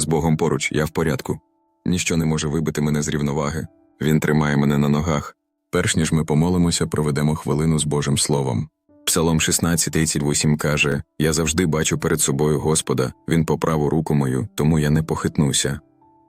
З Богом поруч, я в порядку. Ніщо не може вибити мене з рівноваги. Він тримає мене на ногах. Перш ніж ми помолимося, проведемо хвилину з Божим Словом. Псалом 16.38 каже: Я завжди бачу перед собою Господа, Він по праву руку мою, тому я не похитнуся.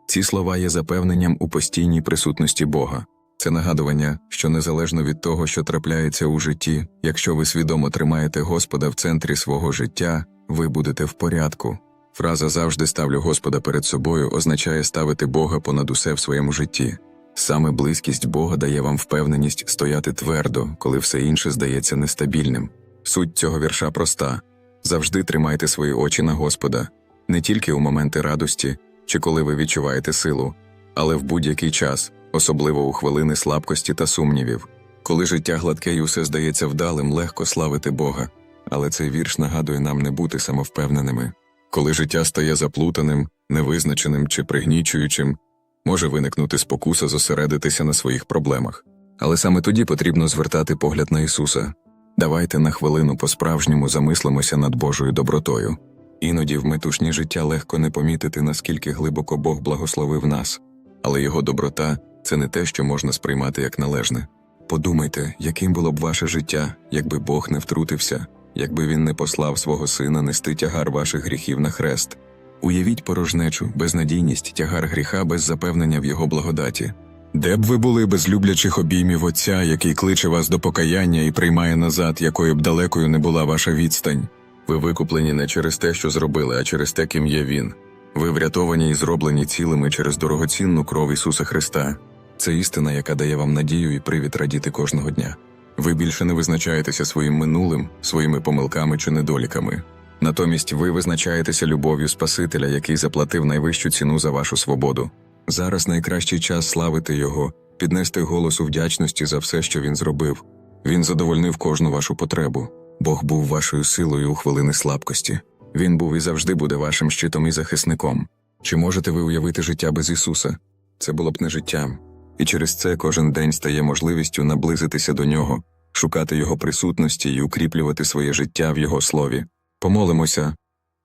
Ці слова є запевненням у постійній присутності Бога. Це нагадування, що незалежно від того, що трапляється у житті, якщо ви свідомо тримаєте Господа в центрі свого життя, ви будете в порядку. Фраза завжди ставлю Господа перед собою означає ставити Бога понад усе в своєму житті. Саме близькість Бога дає вам впевненість стояти твердо, коли все інше здається нестабільним. Суть цього вірша проста завжди тримайте свої очі на Господа, не тільки у моменти радості чи коли ви відчуваєте силу, але в будь-який час, особливо у хвилини слабкості та сумнівів. Коли життя гладке і усе здається вдалим, легко славити Бога. Але цей вірш нагадує нам не бути самовпевненими. Коли життя стає заплутаним, невизначеним чи пригнічуючим, може виникнути спокуса зосередитися на своїх проблемах. Але саме тоді потрібно звертати погляд на Ісуса. Давайте на хвилину по-справжньому замислимося над Божою добротою. Іноді в метушні життя легко не помітити, наскільки глибоко Бог благословив нас, але Його доброта це не те, що можна сприймати як належне. Подумайте, яким було б ваше життя, якби Бог не втрутився, якби він не послав свого сина нести тягар ваших гріхів на хрест. Уявіть порожнечу, безнадійність, тягар гріха без запевнення в його благодаті. Де б ви були без люблячих обіймів Отця, який кличе вас до покаяння і приймає назад, якою б далекою не була ваша відстань? Ви викуплені не через те, що зробили, а через те, ким є Він. Ви врятовані і зроблені цілими через дорогоцінну кров Ісуса Христа. Це істина, яка дає вам надію і привід радіти кожного дня. Ви більше не визначаєтеся своїм минулим, своїми помилками чи недоліками. Натомість ви визначаєтеся любов'ю Спасителя, який заплатив найвищу ціну за вашу свободу. Зараз найкращий час славити Його, піднести голос у вдячності за все, що він зробив. Він задовольнив кожну вашу потребу. Бог був вашою силою у хвилини слабкості. Він був і завжди буде вашим щитом і захисником. Чи можете ви уявити життя без Ісуса? Це було б не життям. І через це кожен день стає можливістю наблизитися до нього, шукати Його присутності і укріплювати своє життя в Його слові. Помолимося.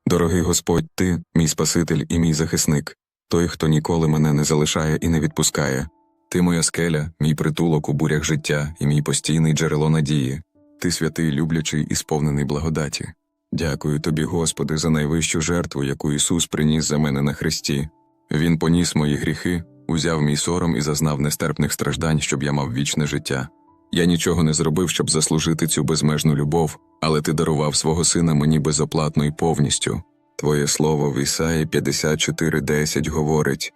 Дорогий Господь, Ти, мій Спаситель і мій захисник, той, хто ніколи мене не залишає і не відпускає. Ти моя скеля, мій притулок у бурях життя і мій постійний джерело надії. Ти святий, люблячий і сповнений благодаті. Дякую тобі, Господи, за найвищу жертву, яку Ісус приніс за мене на хресті. Він поніс мої гріхи, узяв мій сором і зазнав нестерпних страждань, щоб я мав вічне життя. Я нічого не зробив, щоб заслужити цю безмежну любов, але ти дарував свого сина мені безоплатно і повністю. Твоє слово в Ісаї 54.10 говорить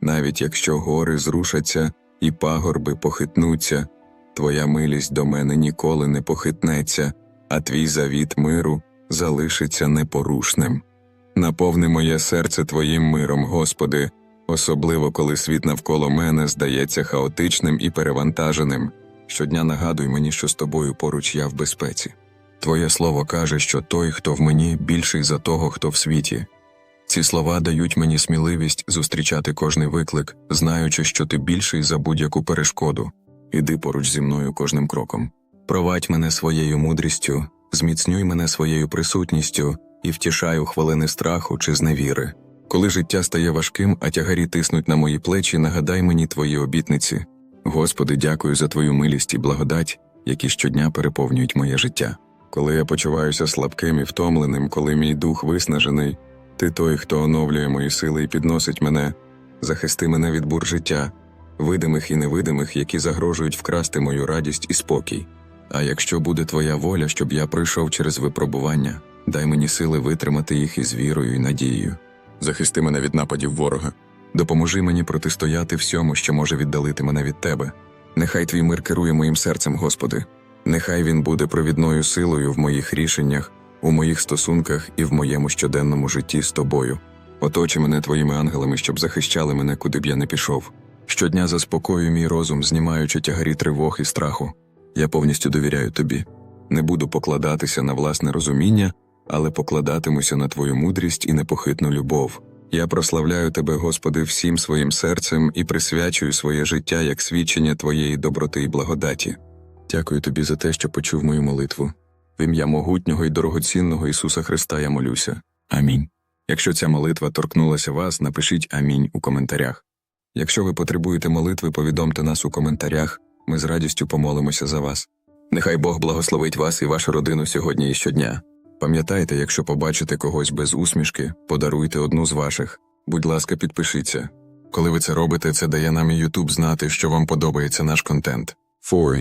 навіть якщо гори зрушаться і пагорби похитнуться, твоя милість до мене ніколи не похитнеться, а твій завіт миру залишиться непорушним. Наповни моє серце Твоїм миром, Господи, особливо коли світ навколо мене здається хаотичним і перевантаженим. Щодня нагадуй мені, що з тобою поруч я в безпеці. Твоє слово каже, що той, хто в мені, більший за того, хто в світі. Ці слова дають мені сміливість зустрічати кожний виклик, знаючи, що ти більший за будь-яку перешкоду. Іди поруч зі мною кожним кроком. Провадь мене своєю мудрістю, зміцнюй мене своєю присутністю і втішай у хвилини страху чи зневіри. Коли життя стає важким, а тягарі тиснуть на мої плечі, нагадай мені твої обітниці. Господи, дякую за твою милість і благодать, які щодня переповнюють моє життя. Коли я почуваюся слабким і втомленим, коли мій дух виснажений, ти той, хто оновлює мої сили і підносить мене, захисти мене від бур життя, видимих і невидимих, які загрожують вкрасти мою радість і спокій. А якщо буде твоя воля, щоб я пройшов через випробування, дай мені сили витримати їх із вірою і надією. Захисти мене від нападів ворога. Допоможи мені протистояти всьому, що може віддалити мене від тебе. Нехай твій мир керує моїм серцем, Господи. Нехай він буде провідною силою в моїх рішеннях, у моїх стосунках і в моєму щоденному житті з тобою. Оточи мене твоїми ангелами, щоб захищали мене, куди б я не пішов. Щодня заспокою мій розум, знімаючи тягарі тривог і страху. Я повністю довіряю тобі. Не буду покладатися на власне розуміння, але покладатимуся на твою мудрість і непохитну любов. Я прославляю тебе, Господи, всім своїм серцем і присвячую своє життя як свідчення Твоєї доброти і благодаті. Дякую тобі за те, що почув мою молитву. В ім'я могутнього і дорогоцінного Ісуса Христа я молюся. Амінь. Якщо ця молитва торкнулася вас, напишіть амінь у коментарях. Якщо ви потребуєте молитви, повідомте нас у коментарях, ми з радістю помолимося за вас. Нехай Бог благословить вас і вашу родину сьогодні і щодня. Пам'ятайте, якщо побачите когось без усмішки, подаруйте одну з ваших. Будь ласка, підпишіться. Коли ви це робите, це дає нам і YouTube знати, що вам подобається наш контент. 4.